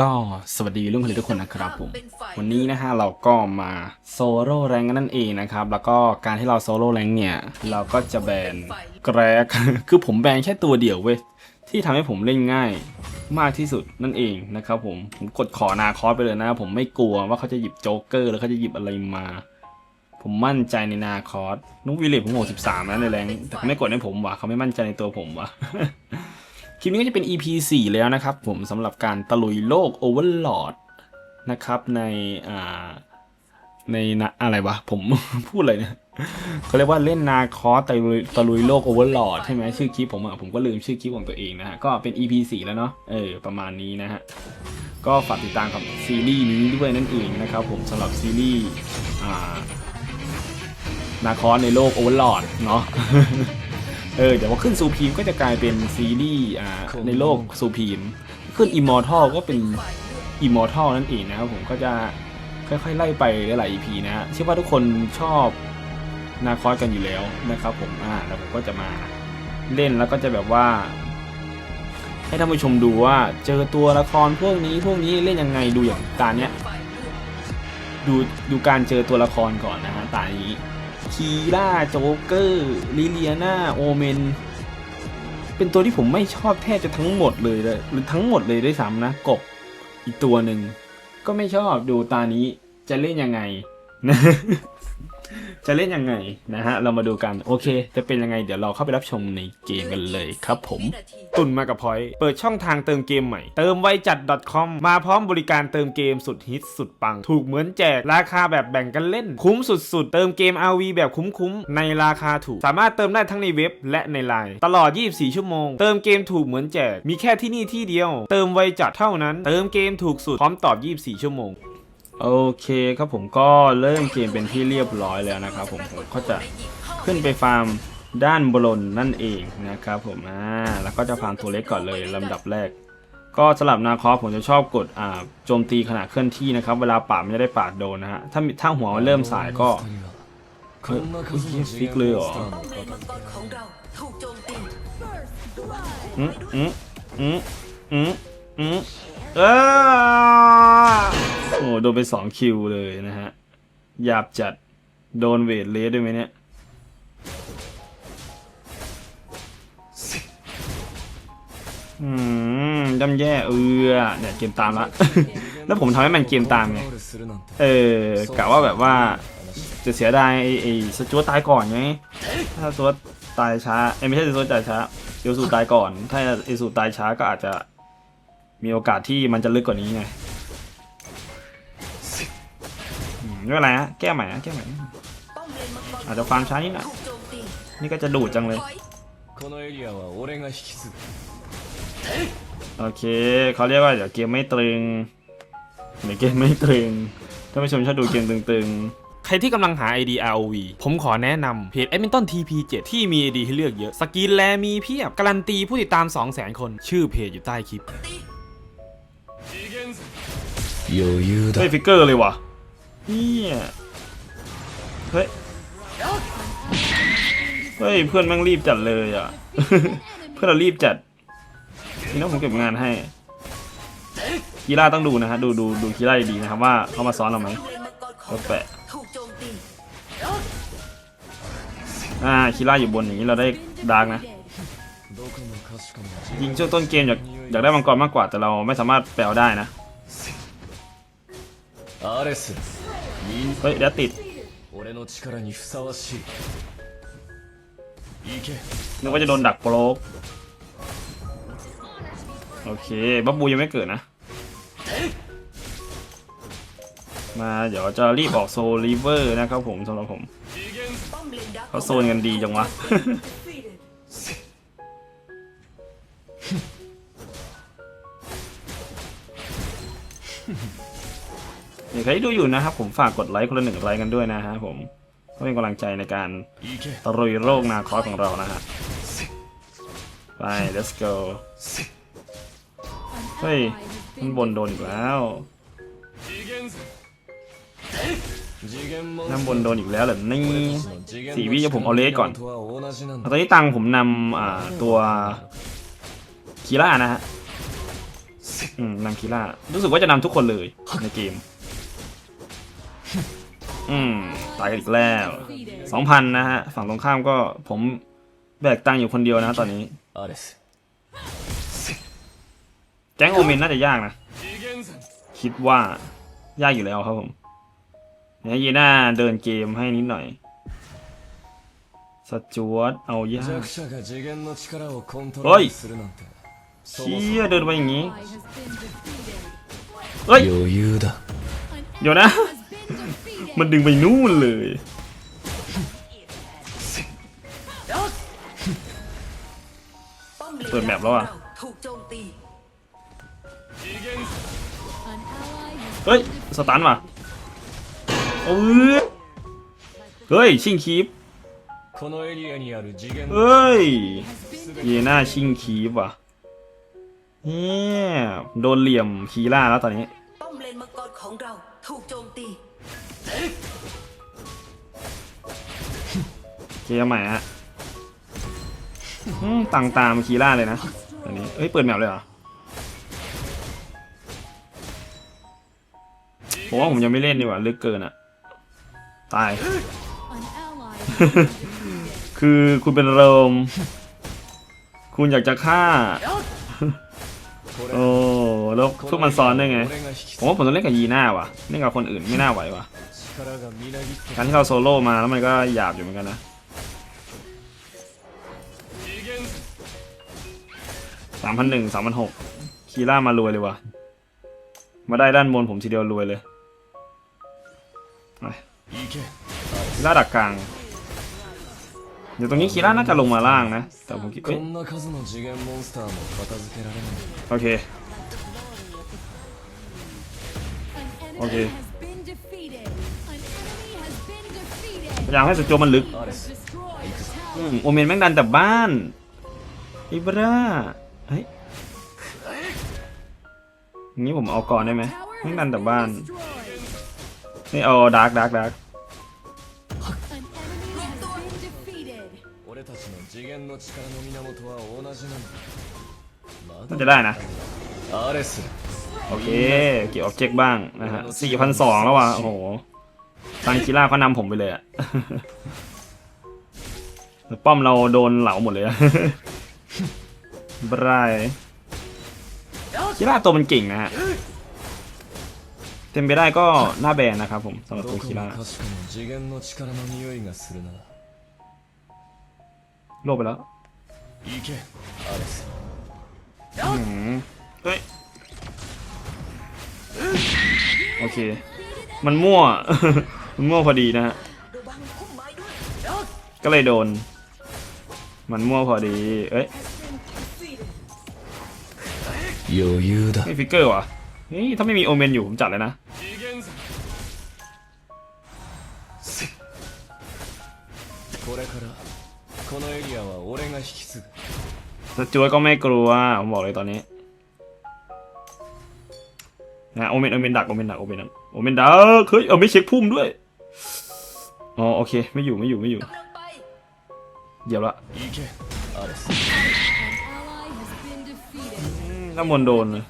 ก็สวัสดีลุงผลิตทุกคนนะครับผม วันนี้นะฮะเราก็มาโซโล่แรงนั่นเองนะครับ แล้วก็การที่เราโซโล่แรงเนี่ย เราก็จะแบนแกรก คือผมแบนแค่ตัวเดียวเว้ย ที่ทำให้ผมเล่นง่ายมากที่สุดนั่นเองนะครับผม ผมกดขอนาคอสไปเลยนะ ผมไม่กลัวว่าเขาจะหยิบโจ๊กเกอร์แล้วเขาจะหยิบอะไรมา ผมมั่นใจในนาคอสนุกวิลเลจผมโหดสิบสามนะในแรงแต่เขาไม่กดให้ผมว่ะเขาไม่มั่นใจในตัวผมว่ะ คลิปนี้ก็จะเป็น EP 4 แล้วนะครับผมสำหรับการตะลุยโลก Overlord นะครับในอ่าในนะอะไรวะ ผม พูดอะไรเนี่ยเขาเรียกว่าเล่นนาคอสตะลุยตะลุยโลก Overlord ใช่ไหมชื่อคลิปผมอะ ผมก็ลืมชื่อคลิปของตัวเองนะฮะ ก็เป็น EP 4 แล้วเนาะเออ ประมาณนี้นะฮะ ก็ฝากติดตามกับซีรีส์นี้ด้วยนั่นเองนะครับผมสำหรับซีรีส์นาคอสในโลก Overlord เนาะ เออเดี๋ยวพอขึ้นซูพีมก็จะกลายเป็นซีรีส์อ่าในโลกซูพีมขึ้นอิมมอร์ทัลก็เป็นอิมมอร์ทัลนั่นเองนะครับผมก็จะค่อยๆ ไล่ไปหลายๆ EP นะฮะเชื่อว่าทุกคนชอบนาคอสกันอยู่แล้วนะครับผมอ่าแล้วผมก็จะมาเล่นแล้วก็จะแบบว่า ให้ท่านผู้ชมดูว่าเจอตัวละครพวกนี้พวกนี้เล่นยังไงดูอย่างตาเนี้ยดูดูการเจอตัวละครก่อนนะฮะตานี้ คีร่าโจ๊กเกอร์ลิเลียนาโอเมน เป็นตัวที่ผมไม่ชอบแทบจะทั้งหมดเลยเลยหรือทั้งหมดเลยด้วยซ้ำนะกบอีกตัวหนึ่ง ก็ไม่ชอบดูตานี้จะเล่นยังไง จะเล่นยังไงนะฮะ เรามาดูกันโอเค จะเป็นยังไงเดี๋ยวเราเข้าไปรับชมในเกมกันเลยครับผม ตุนมากับพอยต์เปิดช่องทางเติมเกมใหม่ เติมไวจัด .com มาพร้อมบริการเติมเกมสุดฮิตสุดปัง ถูกเหมือนแจกราคาแบบแบ่งกันเล่น คุ้มสุดๆ เติมเกม RV แบบคุ้มๆ ในราคาถูก สามารถเติมได้ทั้งในเว็บและในไลน์ตลอด 24 ชั่วโมง เติมเกมถูกเหมือนแจกมีแค่ที่นี่ที่เดียว เติมไวจัดเท่านั้น เติมเกมถูกสุดพร้อมตอบ 24 ชั่วโมง โอเคครับผมก็เริ่มเกมเป็นที่เรียบร้อยแล้วนะครับผมผมก็จะขึ้นไปฟาร์มด้านบนนั่นเองนะครับผมอ่าแล้วก็จะฟาร์มตัวเล็กก่อนเลยลำดับแรก ก็สลับนาคอผมจะชอบกดอ่าโจมตีขณะเคลื่อนที่นะครับ เวลาปาดไม่ได้ปาดโดนนะฮะถ้าถ้าหัวเริ่มสายก็ฟิกเลยเหรออืมอืมอืมอืมอืม เออโอ้โดนไปสองคิวเลยนะฮะหยาบจัดโดนเวทเลสด้วยไหมเนี่ยอืมดำแย่เออเนี่ยเกมตามละ แล้วผมทำให้มันเกมตามไง เออกะว่าแบบว่า จะเสียดายไอ้ไอ้สจวตตายก่อนไงถ้าสจวตตายช้าไอ้ไม่ใช่สจวตตายช้าเอลสูตายก่อน ถ้าเอสูตายช้าก็อาจจะ มีโอกาสที่มันจะลึกกว่านี้ไงไม่เป็นไรฮะแก้ใหม่ฮะแก้ใหม่อาจจะความช้านิดหน่อยนี่ก็จะดูดจังเลยโอเคเขาเรียกว่าเดี๋ยวเกมไม่ตึงเดี๋ยวเกมไม่ตึงถ้าไม่ชมชอบดูเกมตึงใครที่กำลังหา ID ROV ผมขอแนะนำเพจ Edmonton TP7 ที่มี ID ให้เลือกเยอะ สกินแลมีเพียบ การันตีผู้ติดตาม 200,000 คน ชื่อเพจอยู่ใต้คลิป เฮ้ยฟิกเกอร์เลยว่ะเนี่ยเฮ้ยเพื่อนแม่งรีบจัดเลยอะ เพื่อนเรารีบจัดนี่น้องผมเก็บงานให้กีร่าต้องดูนะฮะดูดูดูกีร่าดีนะครับว่าเขามาซ้อนเราไหมก็แปะอ่ากีร่าอยู่บนอย่างนี้เราได้ดาร์กนะยิงช่วงต้นเกมอยากอยากได้มังกรมากกว่าแต่เราไม่สามารถแปลได้นะ アレスみん เฮ้ยเดี๋ยวติด 俺の力にふさわしい行け นึกว่าจะโดนดักโปรกโอเค บับบูยังไม่เกิดนะ มาเดี๋ยวจะรีบออกโซลิเวอร์นะครับผมสำหรับผม 次元 ป้อมเลนดัก เขาโซนกันดีจังวะ หรือใครที่ดูอยู่นะครับผมฝากกดไลค์คนละหนึ่งไลค์กันด้วยนะฮะผมเพื่อเป็นกำลังใจในการตรุยโรคนาคอสของเรานะฮะไป let's go เฮ้ยมันบนโดนอีกแล้วน้ำบนโดนอีกแล้วเหรอนี่สี่วิจะผมเอาเลสก่อน ตอนนี้ตังผมนำตัวคีร่านะฮะนำคีร่ารู้สึกว่าจะนำทุกคนเลยในเกม อืมตายกันอีกแล้วสองพันนะฮะ ฝั่งตรงข้ามก็ผมแบกตังอยู่คนเดียวนะตอนนี้ แจ้งโอเมนน่าจะยากนะ คิดว่ายากอยู่แล้วครับผมเนี่ยยีน่าเดินเกมให้นิดหน่อยสจวตเอายากเฮ้ยเชี่ยเดินไปอย่างนี้เฮ้ยอยู่นะ มันดึงไปนู่นเลย เปิดแมปแล้วอะ เฮ้ย สตาร์นว่ะเฮ้ย ชิงคีบเฮ้ย เยน่าชิงคีบว่ะเนี่ยโดนเหลี่ยมคีล่าแล้วตอนนี้ของเราถูกโจมตี เคลีย์ใหม่ฮะต่างตามคีร่าเลยนะ อันนี้เฮ้ย เปิดแมวเลยเหรอผมว่าผมยังไม่เล่นดีกว่าลึกเกินอะ ตาย คือคุณเป็นเริม คุณอยากจะฆ่า โอ้ แล้วพวกมันซ้อนได้ไง ผมว่าผมต้องเล่นกับยีน่าว่ะ เล่นกับคนอื่นไม่น่าไหวว่ะ งั้นเข้าโซโล่มาแล้วมันก็หยาบอยู่เหมือนกันนะสามพันหนึ่งสามพันหกคีร่ามารวยเลยวะมาได้ด้านบนผมทีเดียวรวยเลยคีร่าดักกลางเดี๋ยวตรงนี้คีร่าน่าจะลงมาล่างนะ แต่ผมคิดโอเค โอเค อยากให้ตัวโจมันลึกอืมโอเมนแม่งดันแต่บ้านอิบราเฮ้ยงี้ผมเอาก่อนได้ไหมแม่งดันแต่บ้านนี่เอาดาร์กดาร์กดาร์กน่าจะได้นะโอเคเกี่ยวออบเจกต์บ้างนะฮะ4,200 แล้วว่ะโอ้โห ตังคิล่าก็นำผมไปเลยอะป้อมเราโดนเหลาหมดเลยอะบรายกิล่าตัวมันเก่งนะฮะเต็มไปได้ก็หน้าแบนนะครับผมสำหรับตัวคิล่าโลบไปแล้วโอเค มันมั่ว มันมั่วพอดีนะฮะ ก็เลยโดน มันมั่วพอดี เอ้ยยูยูดะไม่ฟิกเกอร์วะนี่ถ้าไม่มีโอเมนอยู่ผมจัดเลยนะจัยก็ไม่กลัว ผมบอกเลยตอนนี้ นะโอเมนโอเมนดักโอเมนดักโอเมนดักโอเมนดักเฮ้ยเออไม่เช็คพุ่มด้วยอ๋อโอเคไม่อยู่ไม่อยู่ไม่อยู่เดี๋ยวละน้ำมนโดนเลย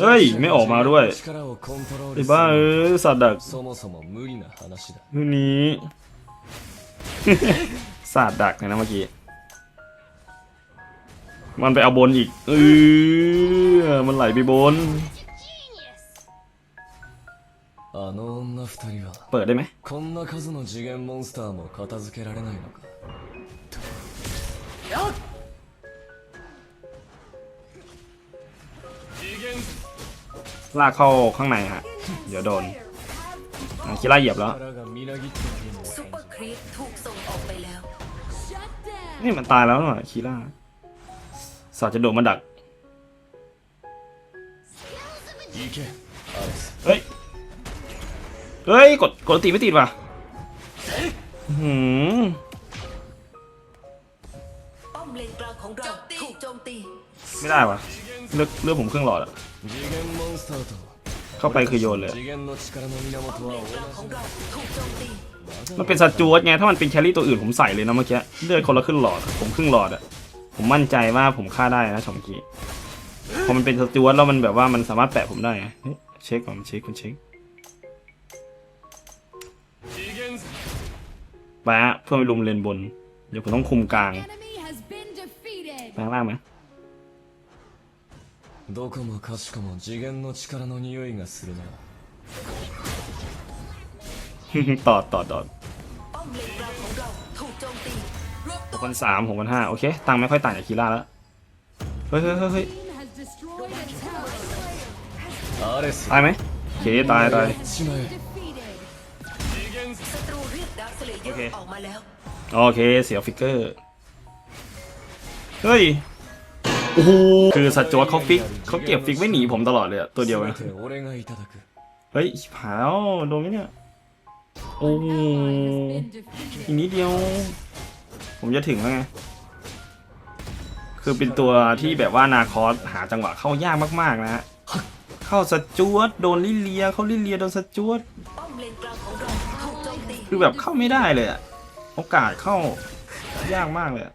เฮ้ย ไม่ออกมาด้วยไอ้บ้าเออสัตว์ดักนู่นนี้ สัตว์ดักเลยนะเมื่อกี้ มันไปเอาบนอีกเออมันไหลไปบน あの女二人は เปิดได้ไหม こんな数の次元モンスターも片付けられないのか次元 ลากเข้าข้างในฮะ เดี๋ยวโดน อ่ะคิล่าเหยียบแล้ว 力がみなぎってくるの ซุปเปอร์ครีปถูกส่งออกไปแล้ว Shut down. นี่มันตายแล้วน่ะคีล่าสัตว์จะโดดมาดัก 行けアレス เฮ้ย เฮ้ย กด กดตีไม่ติดว่ะอื้อหืม ป้อมเลนกลางของเราถูกโจมตี ไม่ได้ว่ะเลือกเลือกผมเครื่องหลอดอะ 次元モンスターと เข้าไปคือโยนเลย มันเป็นสจวตไง ถ้ามันเป็นแคลรี่ตัวอื่นผมใส่เลยนะเมื่อกี้ เลือดคนละครึ่งหลอด ผมครึ่งหลอดอะผมมั่นใจว่าผมฆ่าได้นะชองกี้พอมันเป็นสจวตแล้วมันแบบว่ามันสามารถแปะผมได้เช็คก่อนเช็คคุณเช็คไปฮะเพื่อไปลุมเลนบน เดี๋ยวผมต้องคุมกลางแปลงล่างไหม どこもかしこも次元の力の匂いがするな ต่อต่อต่อ ป้อมเลนกลางของเราถูกโจมตีรวบตัว พันสามหกพันห้าโอเค ตังค์ไม่ค่อยต่างจากคีร่าแล้ว เฮ้ยเฮ้ยเฮ้ยเฮ้ย Team has destroyed a tower. アレス ตายไหมโอเคตายตาย しまえ Defeated. 次元 ศัตรูเรียกดาร์คสเลเยอ โอเค ร์ออกมาแล้ว โอเค เสียฟิกเกอร์ เฮ้ย โอ้โหคือสัจจวเขาฟิกเขาเก็บฟิกไม่หนีผมตลอดเลยตัวเดียวนะเฮ้ยผาแล้วโดนไหมเนี่ยโอ้อีกนิดเดียว ผมจะถึงแล้วไงคือเป็นตัวที่แบบว่านาคอสหาจังหวะเข้ายากมากๆนะฮะเข้าสจวดโดนลิเลียเข้าลิเลียโดนสจวดคือแบบเข้าไม่ได้เลยอะโอกาสเข้ายากมากเลยอะ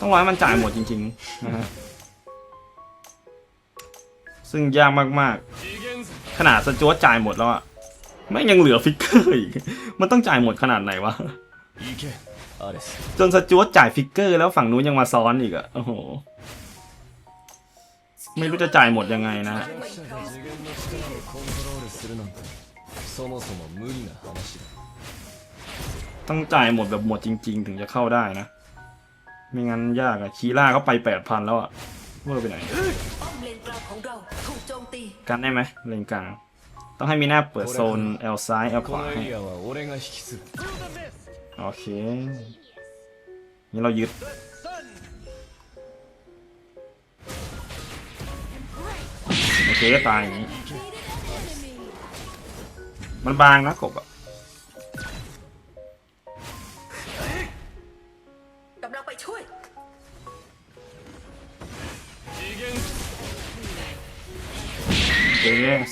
ต้องรอให้มันจ่ายหมดจริงๆซึ่งยากมากๆ ขนาดสจวตจ่ายหมดแล้วอะไม่ยังเหลือฟิกเกอร์อีก มันต้องจ่ายหมดขนาดไหนวะ จนสจวตจ่ายฟิกเกอร์แล้วฝั่งนู้นยังมาซ้อนอีกอะโอ้โห ไม่รู้จะจ่ายหมดยังไงนะ ต้องจ่ายหมดแบบหมดจริง ๆ ถึงจะเข้าได้นะ ไม่งั้นยากอะคีล่าเขาไปแปดพันแล้วอะเวอร์ไปไหนกันได้ไหมเลนกลางต้องให้มีหน้าเปิดโซนเอลซ้ายเอลขวาให้โอเคนี่เรายึดโอเคก็ตายอย่างนี้มันบางนะกบอะ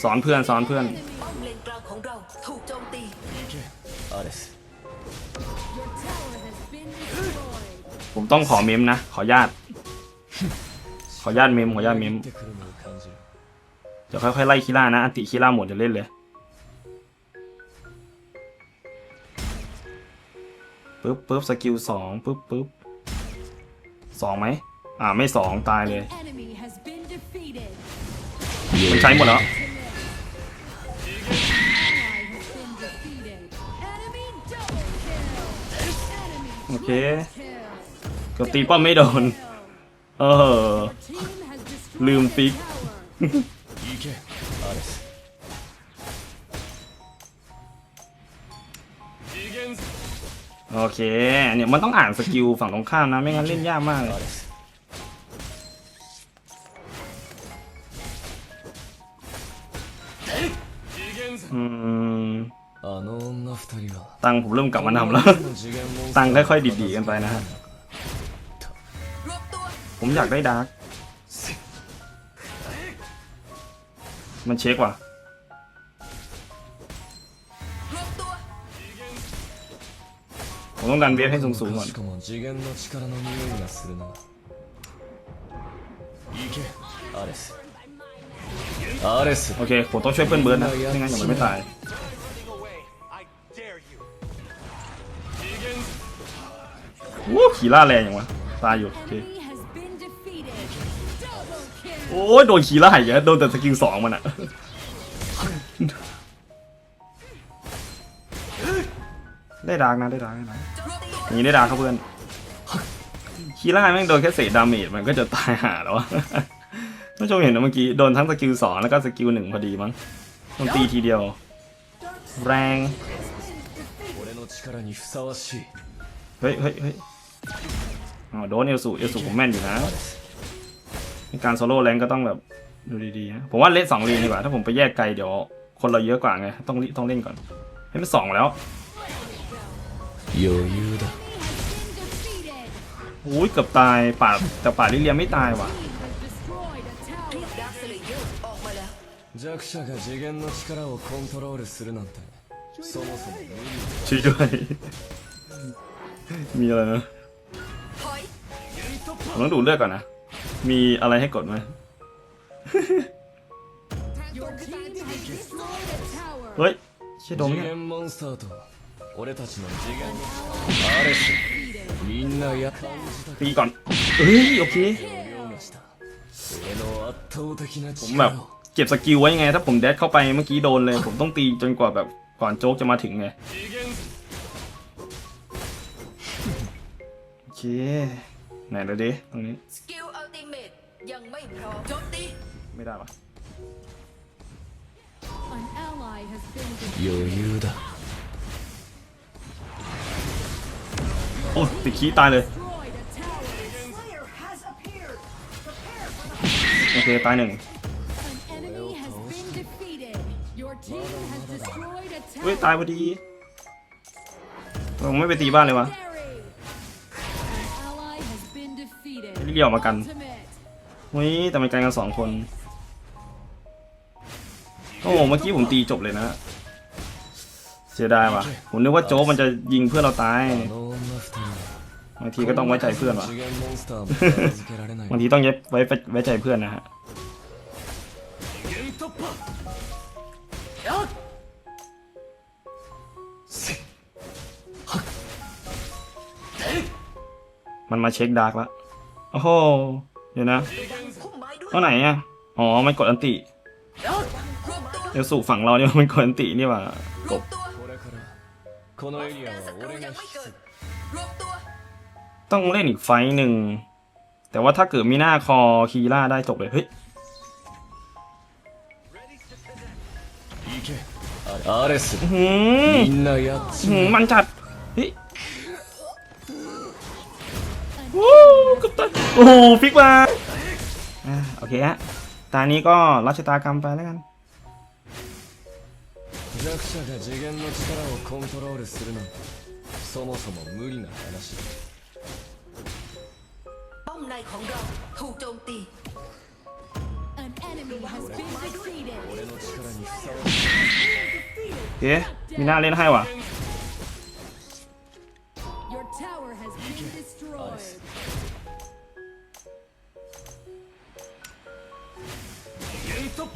สอนเพื่อนสอนเพื่อนผมต้องขอเมมนะ ขอญาตขอญาตเมมขอญาตเมมจะค่อยๆไล่คิล่านะอันติคิล่าหมดจะเล่นเลยปึ๊บปึ๊บสกิลสองปึ๊บปึ๊บสองไหมอ่าไม่สองตายเลย มันใช้หมดแล้ว คก็ตีป้อมไม่โดน เออ ลืมฟิก โอเค เนี่ยมันต้องอ่านสกิลฝั่งตรงข้ามนะ ไม่งั้นเล่นยากมากเลย อืม ตังผมเริ่มกลับมานำแล้ว ตังค่อยๆดีๆกันไปนะฮะ ผมอยากได้ดาร์ก มันเช็กว่ะ ผมต้องดันเวฟให้สูงๆก่อน โอเค ผมต้องช่วยเพื่อนเบิร์ดนะ ไม่งั้นยังไม่ตาย โอ้ขี่ล่าแรงอย่างวะตายอยู่โอเคโอ้ยโดนขี่ล่าหายแล้วโดนแต่สกิลสองมันอะได้ดาร์กนะได้ดาร์กนะนี่ได้ดาร์กครับเพื่อนขี่ล่าแม่งโดนแค่เศษดาเมจมันก็จะตายหาแล้วท่านชมเห็นนะเมื่อกี้โดนทั้งสกิลสองแล้วก็สกิลหนึ่งพอดีมั้งมันตีทีเดียว แรงเฮ้ยเฮ้ยเฮ้ย อ๋อโดนเอลสูเอลสูผมแม่นอยู่นะการโซโล่แรงก็ต้องแบบดูดีๆนะผมว่าเล่นสองลีนดีกว่า ถ้าผมไปแยกไกลเดี๋ยว คนเราเยอะกว่าไง ต้องต้องเล่นก่อน ให้มันสองแล้วโยยูดะอุ้ยเกือบตายป่าแต่ป่าลิเลียไม่ตายว่ะช่วยด้วยมีอะไรนะ ต้องดูเลือดก่อนนะ มีอะไรให้กดไหม เฮ้ยเชดงเนี่ยตีก่อน เฮ้ย โอเค ผมแบบเก็บสกิลไว้ยังไง ถ้าผมเดดเข้าไปเมื่อกี้โดนเลย ผมต้องตีจนกว่าแบบก่อนโจ๊กจะมาถึงไงโอเค ไหนดูดิตรงนี้ สกิลอัลติเมตยังไม่พร้อมโจมตี ไม่ได้ปะ An ally has been 余裕だ โอ้ติดขี้ตายเลย destroyed a tower. โอเค ตายหนึ่ง An enemy has been defeated. Your team has destroyed a เฮ้ย tower. ตายพอดีผมไม่ไปตีบ้านเลยวะ นิดเดียวมากันอุ้ยแต่มันกันกันสองคน โอ้เมื่อกี้ผมตีจบเลยนะ เสียดายว่ะ ผมนึกว่าโจมันจะยิงเพื่อนเราตายบางทีก็ต้องไว้ใจเพื่อนว่ะ บางทีต้องไว้ไว้ใจเพื่อนนะฮะมันมาเช็คดาร์กแล้ว โอ้โห เดี๋ยวนะตัาไหนอะ อ๋อ มันกดอันติ เดี๋ยวสู่ฝั่งเราเนี่ยมันกดอันตินี่หว่ากบต้องเล่นอีกไฟหนึ่ง แต่ว่าถ้าเกิดมีหน้าคอคีร่าได้จบเลย เฮ้ยหืมมันจัด เฮ้ย วู้กบตายโอ้โหฟิกมาอ่ะโอเคฮะ ตานี้ก็รับชะตากรรมไปแล้วกัน 弱者が次元の力をコントロールするなんてそもそも無理な話だ ป้อมในของเราถูกโจมตี An enemy has been defeated. 俺の力にふさわ โอเค มีหน้าเล่นให้ว่ะ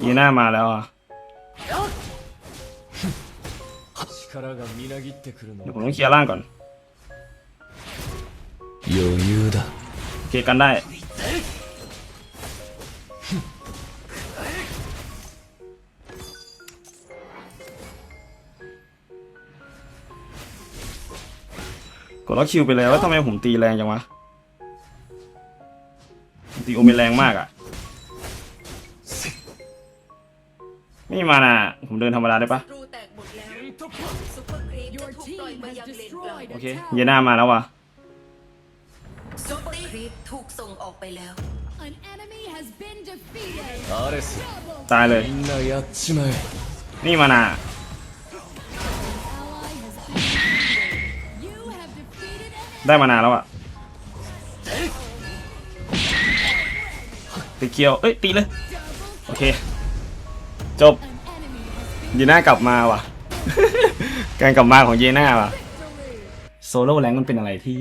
ยีน่ามาแล้วอะเดี๋ยวผมต้องเคลียร์ล่างก่อนเคลียร์กันได้กดล็อกคิวไปแล้ว่าทำไมผมตีแรงจังวะตีโอเมแรงมากอะ ไม่มีมานะผมเดินธรรมดาได้ปะ ศัตรูแตกหมดแล้วซุปเปอร์ครีปจะ Your ถูกปล่อย team มา has ยังเลนกลาง destroyed โอ a เค เย tower. น่ามาแล้ววะ ซุปเปอร์ครีปถูกส่งออกไปแล้ว An enemy has been defeated. アレス Double ตายเลย みんなやっちまえ นี่มานา ally has been defeated. You have defeated an ได้มานานแล้วอะตีเคียว เอ้ย ตีเลย double. โอเค จบ An enemy has been เยน่ากลับมาว่ะ การกลับมาของเยน่าว่ะโซโล่แรงมันเป็นอะไรที่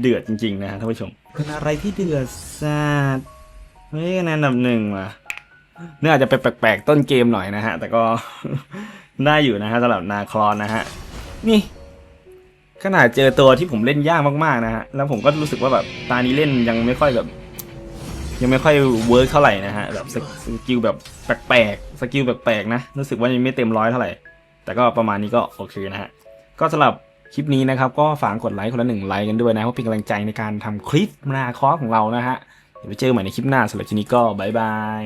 เดือดจริงๆนะฮะท่านผู้ชมเป็นอะไรที่เดือดซาดเฮ้ยคะแนนอันดับหนึ่งว่ะเนื้ออาจจะไปแปลกๆต้นเกมหน่อยนะฮะ แต่ก็ได้อยู่นะฮะสำหรับนาคลอนนะฮะ นี่ ขนาดเจอตัวที่ผมเล่นยากมากๆนะฮะ แล้วผมก็รู้สึกว่าแบบตานี้เล่นยังไม่ค่อยแบบ ยังไม่ค่อยเวิร์กเท่าไหร่นะฮะแบบสกิลแบบแปลกๆสกิลแปลกๆนะรู้สึกว่ายังไม่เต็มร้อยเท่าไหร่ แต่ก็ประมาณนี้ก็โอเคนะฮะก็สำหรับคลิปนี้นะครับก็ฝากกดไลค์คนละหนึ่งไลค์กันด้วยนะเพราะเป็นกำลังใจในการทำคลิปนาคอของเรานะฮะเดี๋ยวไปเจอกันใหม่ในคลิปหน้าสำหรับทีนี้ก็บายบาย